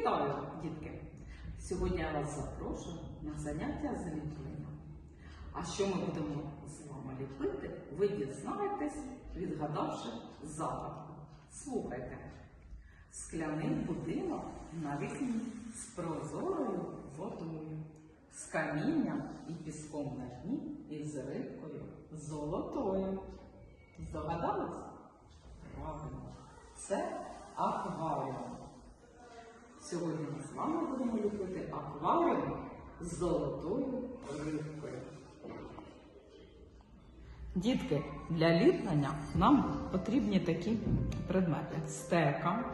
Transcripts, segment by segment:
Вітаю, дітки! Сьогодні я вас запрошую на заняття з ліплення. А що ми будемо з вами ліпити, ви дізнаєтесь, відгадавши загадку. Слухайте. Скляний будинок на вікні з прозорою водою, з камінням і піском на дні і з рибкою золотою. Здогадались? Правильно, це акваріум. Сьогодні ми з вами будемо ліпити акваріум з золотою рибкою. Дітки, для ліплення нам потрібні такі предмети: стека,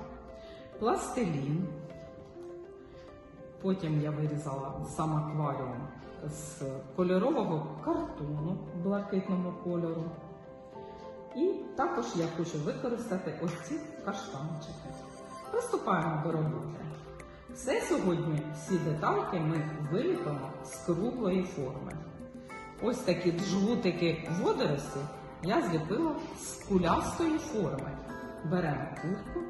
пластилін. Потім я вирізала сам акваріум з кольорового картону блакитного кольору. І також я хочу використати ось ці каштанчики. Приступаємо до роботи. Все сьогодні, всі детальки ми виліпимо з круглої форми. Ось такі джгутики водорості я зліпила з кулястої форми. Беремо курку,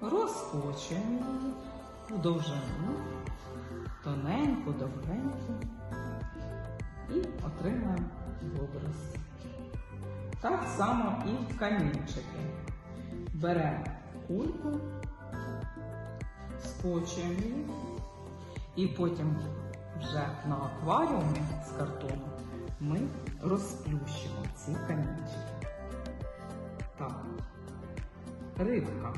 розкочуємо її в довжину, тоненьку, довгеньку і отримаємо водорості. Так само і камінчики. Беремо кульку, скочуємо її і потім вже на акваріумі з картону ми розплющимо ці камінчики. Так, рибка.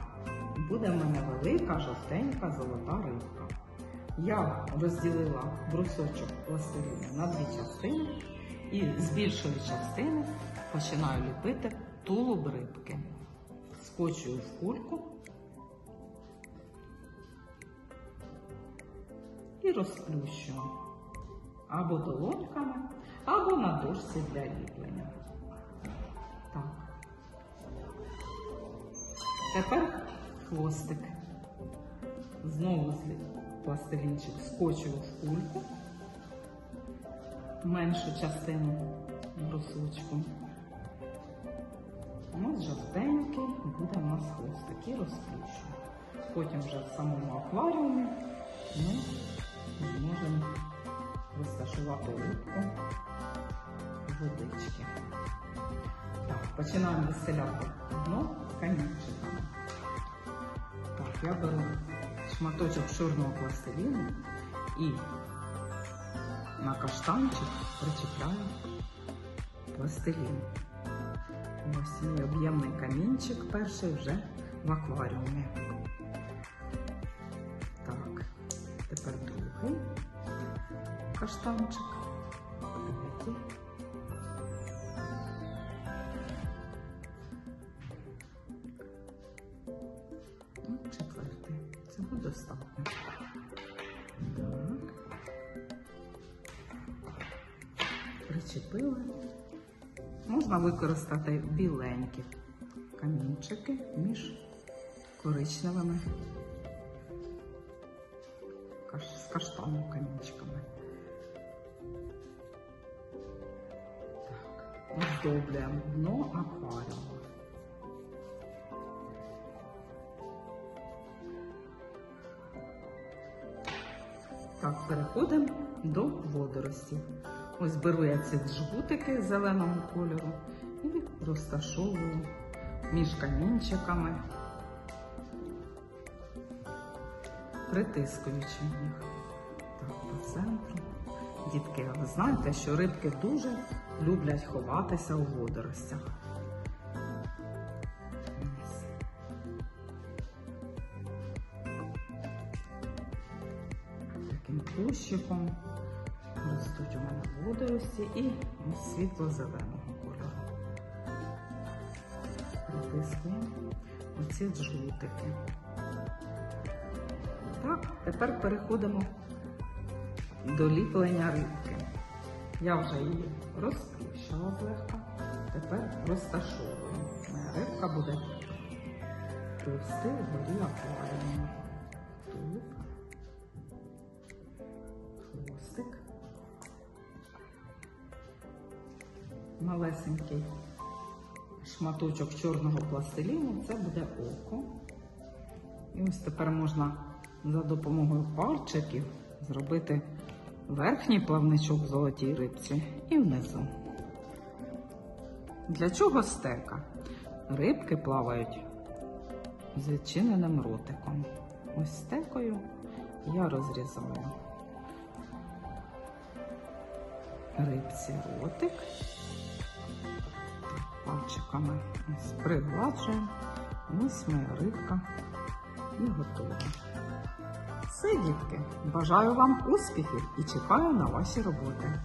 Буде в мене велика, жовтенька, золота рибка. Я розділила брусочок пластиліну на дві частини і з більшої частини починаю ліпити тулуб рибки. Скочую в кульку і розплющую або долоньками, або на дошці для ліплення. Так. Тепер хвостик. Знову пластилінчик скочую в кульку, меншу частину брусочку. У нас жовтенький буде у нас хвостик і розплющую. Потім вже в самому акваріумі ми зможемо розташувати рибку водички. Так, починаємо виселяти дно камінчиками. Так, я беру шматочок чорного пластиліну і на каштанчик причіпляю пластилін. Ось мій об'ємний камінчик перший вже в акваріумі. Другий каштанчик. Третій. Ну, четвертий. Цього достатньо. Так. Причепили. Можна використати біленькі камінчики між коричневими з каштаном камінчиками. Так, дно акваріуму. Так, переходимо до водоростей. Ось беру я ці джгутики зеленого кольору і розташовую між камінчиками, притискуючи їх так, по центру. Дітки, ви знаєте, що рибки дуже люблять ховатися у водоростях. Таким кущиком ростуть у мене водорості і світло-зеленого кольору. Притискуємо оці джгутики. Так, тепер переходимо до ліплення рибки. Я вже її розплющила злегка, тепер розташовую. Моя рибка буде повсти вгорі акваріуму. Тут хвостик. Малесенький шматочок чорного пластиліну, це буде око. І ось тепер можна за допомогою пальчиків зробити верхній плавничок в золотій рибці і внизу. Для чого стека? Рибки плавають з відчиненим ротиком. Ось стекою я розрізаю рибці ротик. Пальчиками пригладжуємо. Ось моя рибка і готова. Все, дітки, бажаю вам успіхів і чекаю на ваші роботи.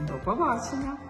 До побачення!